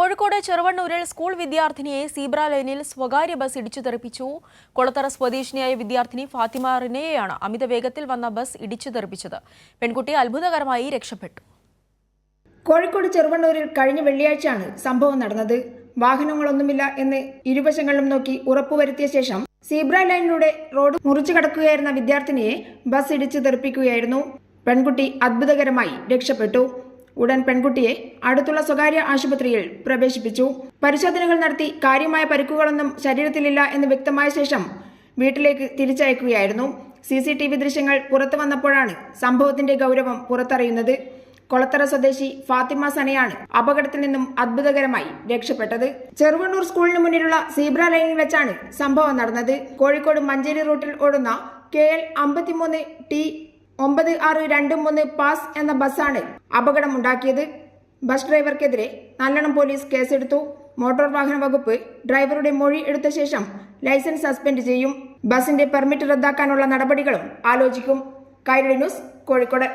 കോഴിക്കോട് ചെറുവണ്ണൂരിൽ സ്കൂൾ വിദ്യാർത്ഥിനിയെ സീബ്ര ലൈനിൽ സ്വകാര്യ ബസ് ഇടിച്ചു തെറിപ്പിച്ചു കൊളത്തറ സ്വദേശിനിയായ വിദ്യാർത്ഥിനി ഫാത്തിമ റിനയെയാണ് അമിത വേഗത്തിൽ വന്ന ബസ് ഇടിച്ചു തെറിപ്പിച്ചത് പെൺകുട്ടി അത്ഭുതകരമായി രക്ഷപ്പെട്ടു. കോഴിക്കോട് ചെറുവണ്ണൂരിൽ കഴിഞ്ഞ വെള്ളിയാഴ്ചയാണ് സംഭവം നടന്നത്. വാഹനങ്ങളൊന്നുമില്ല എന്ന് ഇരുവശങ്ങളിലും നോക്കി ഉറപ്പുവരുത്തിയ ശേഷം സീബ്ര ലൈനിലൂടെ റോഡ് മുറിച്ചു കടക്കുകയായിരുന്ന വിദ്യാർത്ഥിനിയെ ബസ് ഇടിച്ചു തെറിപ്പിക്കുകയായിരുന്നു പെൺകുട്ടി അത്ഭുതകരമായി രക്ഷപ്പെട്ടു. ഉടൻ പെൺകുട്ടിയെ അടുത്തുള്ള സ്വകാര്യ ആശുപത്രിയിൽ പ്രവേശിപ്പിച്ചു. പരിശോധനകൾ നടത്തി കാര്യമായ പരിക്കുകളൊന്നും ശരീരത്തിലില്ല എന്ന് വ്യക്തമായ ശേഷം വീട്ടിലേക്ക് തിരിച്ചയക്കുകയായിരുന്നു. സി സി ടി വി ദൃശ്യങ്ങൾ പുറത്തു വന്നപ്പോഴാണ് സംഭവത്തിന്റെ ഗൗരവം പുറത്തറിയുന്നത്. കൊളത്തറ സ്വദേശി ഫാത്തിമ സനയാണ് അപകടത്തിൽ നിന്നും അത്ഭുതകരമായി രക്ഷപ്പെട്ടത്. ചെറുവണ്ണൂർ സ്കൂളിന് മുന്നിലുള്ള സീബ്ര ലൈനിൽ വെച്ചാണ് സംഭവം നടന്നത്. കോഴിക്കോട് മഞ്ചേരി റൂട്ടിൽ ഓടുന്ന കെ എൽ അമ്പത്തിമൂന്ന് ടി ഒമ്പത് ആറ് രണ്ട് മൂന്ന് പാസ് എന്ന ബസ്സാണ് അപകടമുണ്ടാക്കിയത്. ബസ് ഡ്രൈവർക്കെതിരെ നല്ലണം പോലീസ് കേസെടുത്തു. മോട്ടോർ വാഹന വകുപ്പ് ഡ്രൈവറുടെ മൊഴി എടുത്ത ശേഷം ലൈസൻസ് സസ്പെൻഡ് ചെയ്യും. ബസിന്റെ പെർമിറ്റ് റദ്ദാക്കാനുള്ള നടപടികളും ആലോചിക്കും. കൈരളി ന്യൂസ് കോഴിക്കോട്.